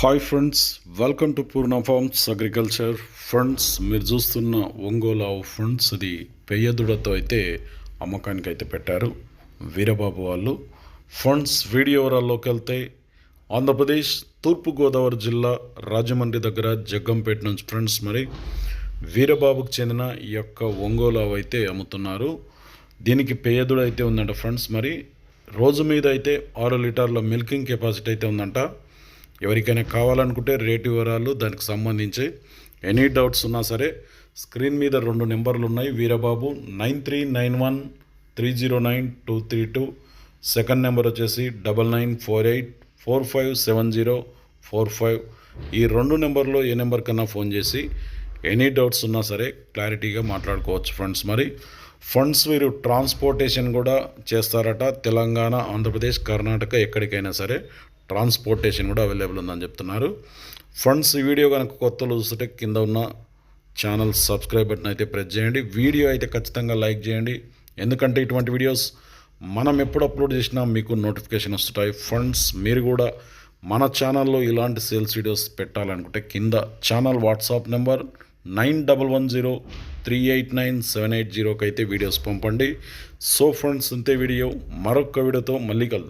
Hi friends welcome to Purna farms agriculture friends మీరు చూస్తున్న ఒంగోలు ఆవు ఫ్రెండ్స్ ఇది పెయ్యదుడతో అయితే అమ్మకానికి అయితే పెట్టారు వీరబాబు వాళ్ళు. ఫండ్స్ వీడియోరాల్లోకి వెళ్తే ఆంధ్రప్రదేశ్ తూర్పుగోదావరి జిల్లా రాజమండ్రి దగ్గర జగ్గంపేట నుంచి ఫ్రెండ్స్ మరి వీరబాబుకు చెందిన ఈ యొక్క ఒంగోలు ఆవు అయితే అమ్ముతున్నారు. దీనికి పేయదుడు అయితే ఉందంట ఫ్రెండ్స్ మరి. రోజు మీద అయితే ఆరు లీటర్ల మిల్కింగ్ కెపాసిటీ అయితే ఉందంట. ఎవరికైనా కావాలనుకుంటే రేటు వివరాలు దానికి సంబంధించి ఎనీ డౌట్స్ ఉన్నా సరే స్క్రీన్ మీద రెండు నెంబర్లు ఉన్నాయి. Veerababu nine three nine one three zero nine two three two. Second number వచ్చేసి double nine four eight four five seven zero four five. ఈ రెండు నెంబర్లో ఏ నెంబర్ కన్నా ఫోన్ చేసి ఎనీ డౌట్స్ ఉన్నా సరే క్లారిటీగా మాట్లాడుకోవచ్చు ఫ్రెండ్స్. మరి ఫండ్స్ వీరు ట్రాన్స్పోర్టేషన్ కూడా చేస్తారట. తెలంగాణ ఆంధ్రప్రదేశ్ కర్ణాటక ఎక్కడికైనా సరే ట్రాన్స్పోర్టేషన్ కూడా అవైలబుల్ ఉందని చెప్తున్నారు. ఫండ్స్ ఈ వీడియో కనుక కొత్తలు చూస్తుంటే కింద ఉన్న ఛానల్ సబ్స్క్రైబ్ బటన్ అయితే ప్రెస్ చేయండి. వీడియో అయితే ఖచ్చితంగా లైక్ చేయండి. ఎందుకంటే ఇటువంటి వీడియోస్ మనం ఎప్పుడు అప్లోడ్ చేసినా మీకు నోటిఫికేషన్ వస్తుంటాయి. ఫ్రెండ్స్ మీరు కూడా మన ఛానల్లో ఇలాంటి సేల్స్ వీడియోస్ పెట్టాలనుకుంటే కింద channel WhatsApp number nine double one zero three eight nine seven eight జీరోకి అయితే వీడియోస్ పంపండి. సో ఫ్రెండ్స్ ఇంతే వీడియో. మరొక వీడియోతో మళ్ళీ కలుద్దాం.